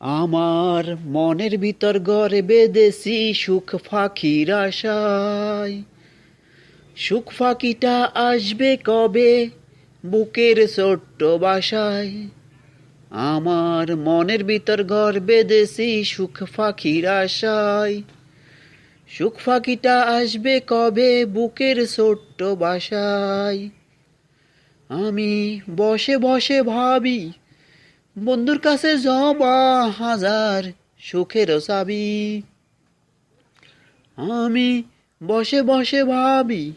আমার মনের ভিতর গড়ে বেঁধেছি সুখ ফাঁকির আশায়। সুখ ফাঁকিটা আসবে কবে? বুকের ছোট্ট বাসায়। আমার মনের ভিতর ঘর বেঁধেছি সুখ ফাঁকির আশায়। সুখ ফাঁকিটা আসবে কবে? বুকের ছোট্ট বাসায়। আমি বসে বসে ভাবি বন্ধুর কাছে জবা হাজার সুখের চাবি। আমি বসে বসে ভাবি,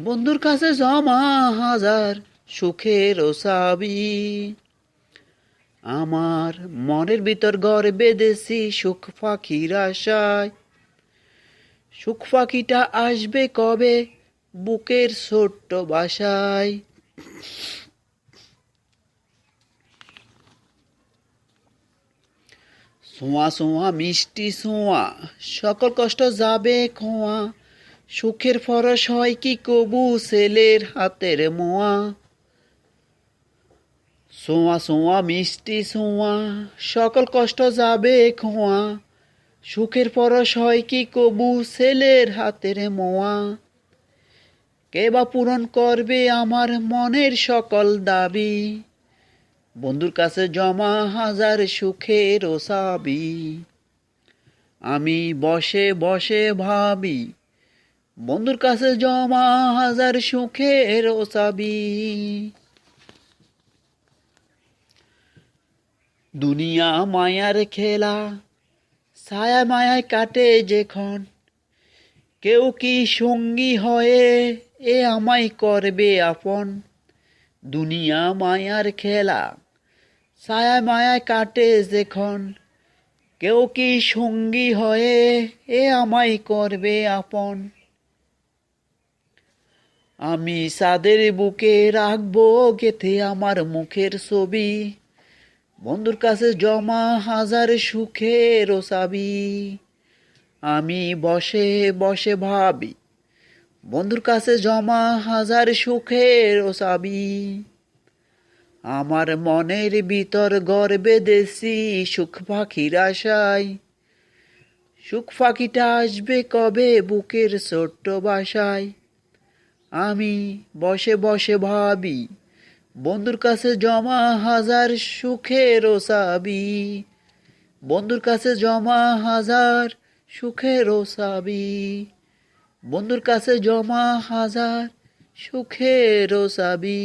বন্ধুর কাছে জমা হাজার সুখের চাবি। আমার মনের ভিতর ঘর বেঁধেছি সুখ পাখির আশায়। সুখ পাখিটা আসবে কবে? বুকের ছোট্ট বাসায়। সোয়া সোয়া, মিষ্টি সোয়া। সকল কষ্ট যাবে খোয়া। সুখের ফরস হয় কি কবু ছেলের হাতের মোয়া। সোয়া সোয়া, মিষ্টি সোয়া, সকল কষ্ট যাবে খোয়া। সুখের পরশ হয় কি কবু ছেলের হাতের মোয়া। কে বা পূরণ করবে আমার মনের সকল দাবি। বন্ধুর কাছে জমা হাজার সুখের ওসাবি আমি বসে বসে ভাবি, বন্ধুর কাছে জমা হাজার সুখের ওসাবি দুনিয়া মায়ার খেলা, ছায়া মায়ায় কাটে যেখন। কেউ কি সঙ্গী হয়ে এ আমায় করবে আপন। দুনিয়া মায়ার খেলা ছায়া মায়ায় কাটে যেখন। কেউ কি সঙ্গী হয়ে এ আমায় করবে আপন? আমি সাদের বুকে রাখব গেথে আমার মুখের ছবি। বন্ধুর কাছে জমা হাজার সুখের চাবি। আমি বসে বসে ভাবি, বন্ধুর কাছে জমা হাজার সুখের চাবি। আমার মনের ভিতর গর্বে দেশি সুখ পাখির আশায়। সুখ পাখিটা আসবে কবে বুকের ছোট্ট বাসায়। আমি বসে বসে ভাবি, বন্ধুর কাছে জমা হাজার সুখের চাবি বন্ধুর কাছে জমা হাজার সুখের চাবি বন্ধুর কাছে জমা হাজার সুখের চাবি